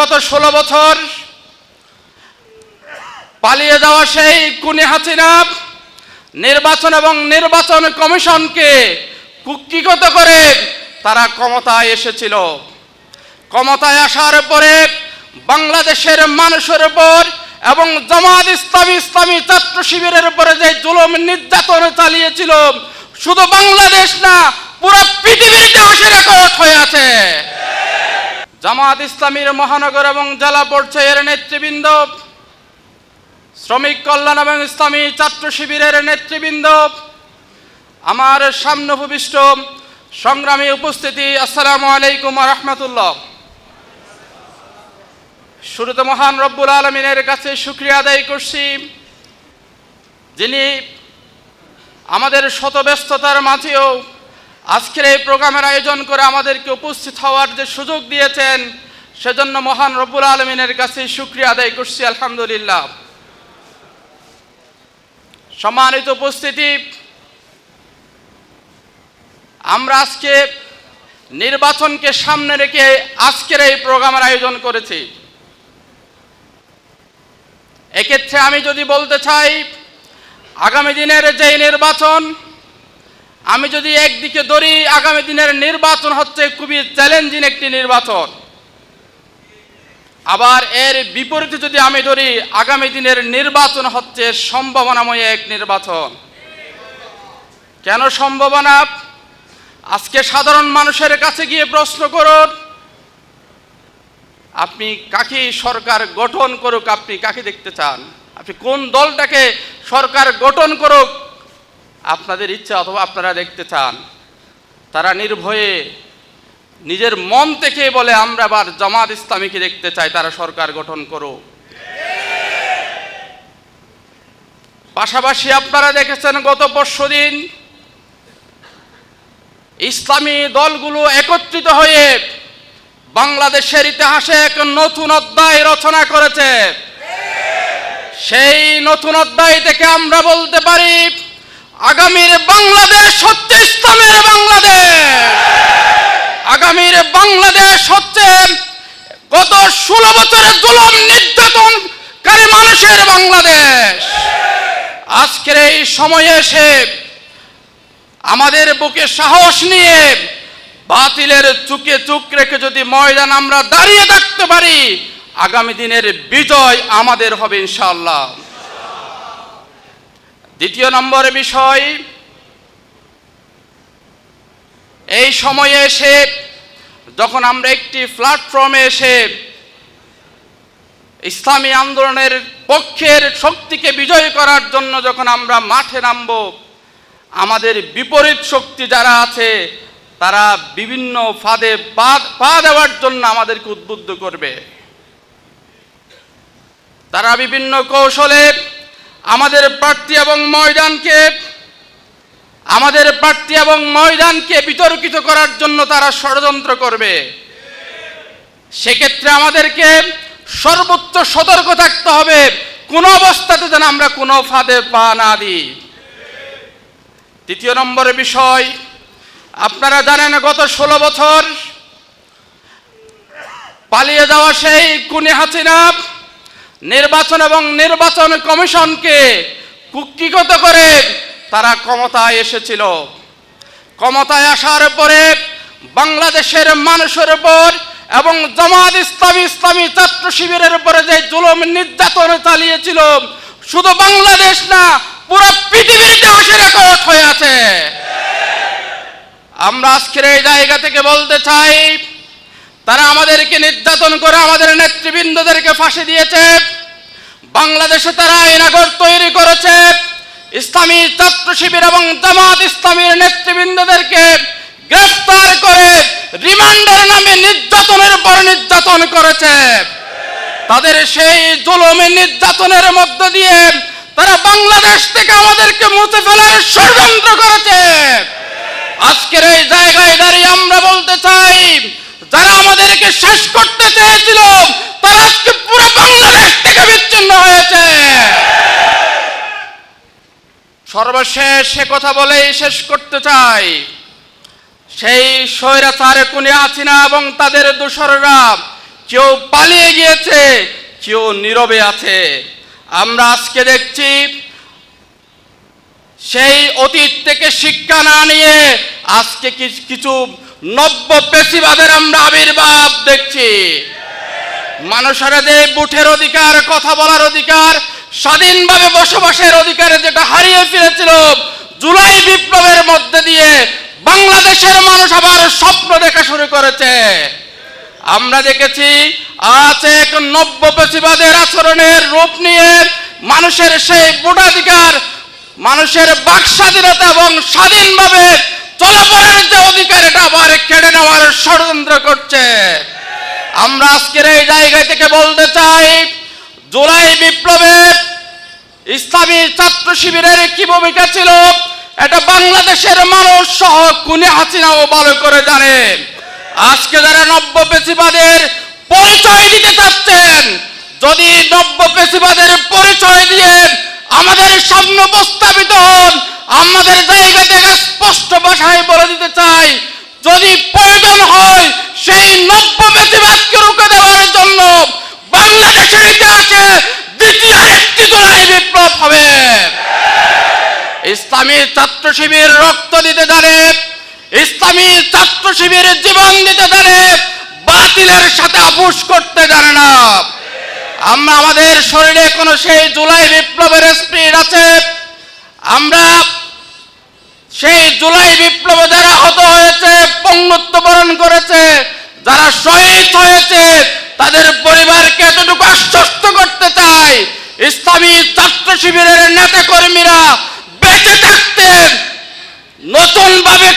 গত ষোলো বছর পালিয়ে যাওয়া সেই কুনি হাসিনা নির্বাচন এবং নির্বাচন কমিশনকে কুক্ষিগত করে তারা ক্ষমতায় এসেছিল। ক্ষমতায় আসার পরে বাংলাদেশের মানুষের উপর এবং জামাত ইসলামী ইসলামী ছাত্র শিবিরের উপরে যে জুলুম নির্যাতন চালিয়েছিল, শুধু বাংলাদেশ না, পুরো পৃথিবীর ইতিহাসে রেকর্ড হয়ে আছে জামাত ইসলামীর মহানগর এবং জেলা পর্যায়ের নেতৃবৃন্দ, শ্রমিক কল্যাণ এবং ইসলামী ছাত্র শিবিরের নেতৃবৃন্দ, আমার সামনে উপবিষ্ট সংগ্রামী উপস্থিতি, আসসালামু আলাইকুম রহমতুল্লাহ। শুরুতে মহান রব্বুল আলমিনের কাছে শুক্রিয়া আদায় করছি, যিনি আমাদের শত ব্যস্ততার মাঝেও আজকের এই প্রোগ্রামের আয়োজন করে আমাদেরকে উপস্থিত হওয়ার যে সুযোগ দিয়েছেন, সেজন্য মহান রব্বুল আলমিনের কাছে শুক্রিয়া আদায় করছি, আলহামদুলিল্লাহ। সম্মানিত উপস্থিতি, আমরা আজকে নির্বাচনকে সামনে রেখে আজকের এই প্রোগ্রামের আয়োজন করেছি। এক্ষেত্রে আমি যদি বলতে চাই, আগামী দিনের যে নির্বাচন আমি যদি একদিকে ধরি, আগামী দিনের নির্বাচন হচ্ছে খুবই চ্যালেঞ্জিং একটি নির্বাচন। আবার এর বিপরীতে যদি আমি ধরি, আগামী দিনের নির্বাচন হচ্ছে সম্ভাবনাময় এক নির্বাচন। কেন সম্ভাবনা? আজকে সাধারণ মানুষের কাছে গিয়ে প্রশ্ন করুন, আপনি কাকে সরকার গঠন করুক, আপনি কাকে দেখতে চান? আপনি কোন দলটাকে সরকার গঠন করুক আপনাদের ইচ্ছা অথবা আপনারা দেখতে চান। তারা নির্ভয়ে নিজের মন থেকে বলে, আমরা আবার জামাত ইসলামীকে দেখতে চাই, তারা সরকার গঠন করুক পাশাপাশি আপনারা দেখেছেন, গত পরশু দিন ইসলামী দলগুলো একত্রিত হয়ে বাংলাদেশের ইতিহাসে এক নতুন অধ্যায় রচনা করেছে। সেই নতুন অধ্যায় থেকে আমরা বলতে পারি আগামীর বাংলাদেশ হচ্ছে ইসলামের বাংলাদেশ। আগামীর বাংলাদেশ হচ্ছে গত ষোলো বছরের জুলম নির্যাতনকারী মানুষের বাংলাদেশ। আজকের এই সময়ে এসে আমাদের বুকে সাহস নিয়ে বাতিলের চুকে চুক রেখে যদি ময়দান আমরা দাঁড়িয়ে থাকতে পারি, আগামী দিনের বিজয় আমাদের হবে ইনশাল্লাহ দ্বিতীয় নম্বর বিষয়, এই সময়ে এসে যখন আমরা একটি প্ল্যাটফর্মে এসে ইসলামী আন্দোলনের পক্ষের শক্তিকে বিজয় করার জন্য যখন আমরা মাঠে নামব, আমাদের বিপরীত শক্তি যারা আছে, তারা বিভিন্ন ফাঁদে পা দেওয়ার জন্য আমাদেরকে উদ্বুদ্ধ করবে। তারা বিভিন্ন কৌশলে আমাদের প্রার্থী এবং ময়দানকে, আমাদের প্রার্থী এবং ময়দানকে বিতর্কিত করার জন্য তারা ষড়যন্ত্র করবে। সেক্ষেত্রে আমাদেরকে সর্বোচ্চ সতর্ক থাকতে হবে, কোনো অবস্থাতে যেন আমরা কোনো ফাঁদে পা না দিই। তৃতীয় নম্বরের বিষয়, আপনারা জানেন গত ষোলো বছর পালিয়ে যাওয়া সেই কুনি হাসিনা নির্বাচন এবং নির্বাচন কমিশনকে কুক্ষিগত করে তারা ক্ষমতায় এসেছিল। ক্ষমতায় আসার পরে বাংলাদেশের মানুষের উপর এবং জামাত ইসলামী ইসলামী ছাত্র শিবিরের উপরে যে জুলুম নির্যাতন চালিয়েছিল, শুধু বাংলাদেশ না, পুরো পৃথিবীর ইতিহাসে রেকর্ড হয়ে আছে। আমরা আজকের এই জায়গা থেকে বলতে চাই, তারা আমাদেরকে নির্যাতন করে আমাদের নেতৃবৃন্দদেরকে ফাঁসি দিয়েছে। বাংলাদেশে তারা আইনাগর তৈরি করেছে। ইসলামী ছাত্র শিবির এবং জামাত ইসলামীর নেতৃবৃন্দদেরকে গ্রেফতার করে রিমান্ডের নামে নির্যাতনের পর নির্যাতন করেছে। তাদের সেই জুলুমে নির্যাতনের মধ্য দিয়ে তারা বাংলাদেশ থেকে আমাদেরকে মুছে ফেলার ষড়যন্ত্র করেছে। আজকের এই জায়গায় দাঁড়িয়ে আমরা বলতে চাই, যারা আমাদেরকে শেষ করতে চেয়েছিল তারা আজকে পুরো বাংলাদেশ থেকে বিচ্ছিন্ন হয়েছে সর্বশেষ সে কথা বলেই শেষ করতে চাই সেই স্বৈরাচারে কুনি আছিনা এবং তাদের দোসররা কেউ পালিয়ে গিয়েছে, কেউ নীরবে আছে। আমরা আজকে দেখছি সেই অতীত থেকে শিক্ষা না নিয়ে আজকে কিছু নব্য পেশিবাদের আমরা আবির্ভাব দেখছি। মানুষের যে বুঠের অধিকার, কথা বলার অধিকার স্বাধীনভাবে বসবাসের অধিকারে যেটা হারিয়ে ফিরেছিল, জুলাই বিপ্লবের মধ্যে দিয়ে বাংলাদেশের মানুষ আবার স্বপ্ন দেখা শুরু করেছে। আমরা দেখেছি, আজ এক নব্য পেশিবাদের আচরণের রূপ নিয়ে মানুষের সেই ভোটাধিকার, মানুষের বাক স্বাধীনতা এবং স্বাধীনভাবে চলাফেরার যে অধিকার, এটা আবার কেড়ে নেওয়ার ষড়যন্ত্র করছে। আমরা আজকের এই জায়গা থেকে বলতে চাই জুলাই বিপ্লবে ইসলামী ছাত্র শিবিরের কি ভূমিকা ছিল? এটা বাংলাদেশের মানুষ সহ কুনি হাসিনাও ভালো করে জানে। আজকে যারা নব্য পেশিবাদের পরিচয় দিতে চাচ্ছেন, যদি নব্য পেশিবাদের পরিচয় দিয়ে আমাদের সামনে উপস্থাপিত হন, আমাদের জায়গা থেকে স্পষ্ট ভাষায় বলে দিতে চাই। যদি প্রয়োজন হয় সেই নব্য বেশিরভাগকে রুখে দেওয়ার জন্য বাংলাদেশের ইতিহাসে দ্বিতীয় একটি জুলাই বিপ্লব হবে। ইসলামী ছাত্র শিবির রক্ত দিতে জানে, ইসলামী ছাত্র শিবির জীবন দিতে জানে, বাতিলের সাথে আপুস করতে জানে না। আমরা আমাদের শরীরে কোনো সেই জুলাই বিপ্লবের স্পিড আছে। আমরা সেই জুলাই বিপ্লবে যারা হত হয়েছে পঙ্গুত্ব বরণ করেছে, যারা শহীদ হয়েছে, তাদের পরিবারকে এতটুকু আশ্বস্ত করতে চাই ইসলামী ছাত্র শিবিরের নেতা কর্মীরা বেঁচে থাকতেন। নতুন ভাবে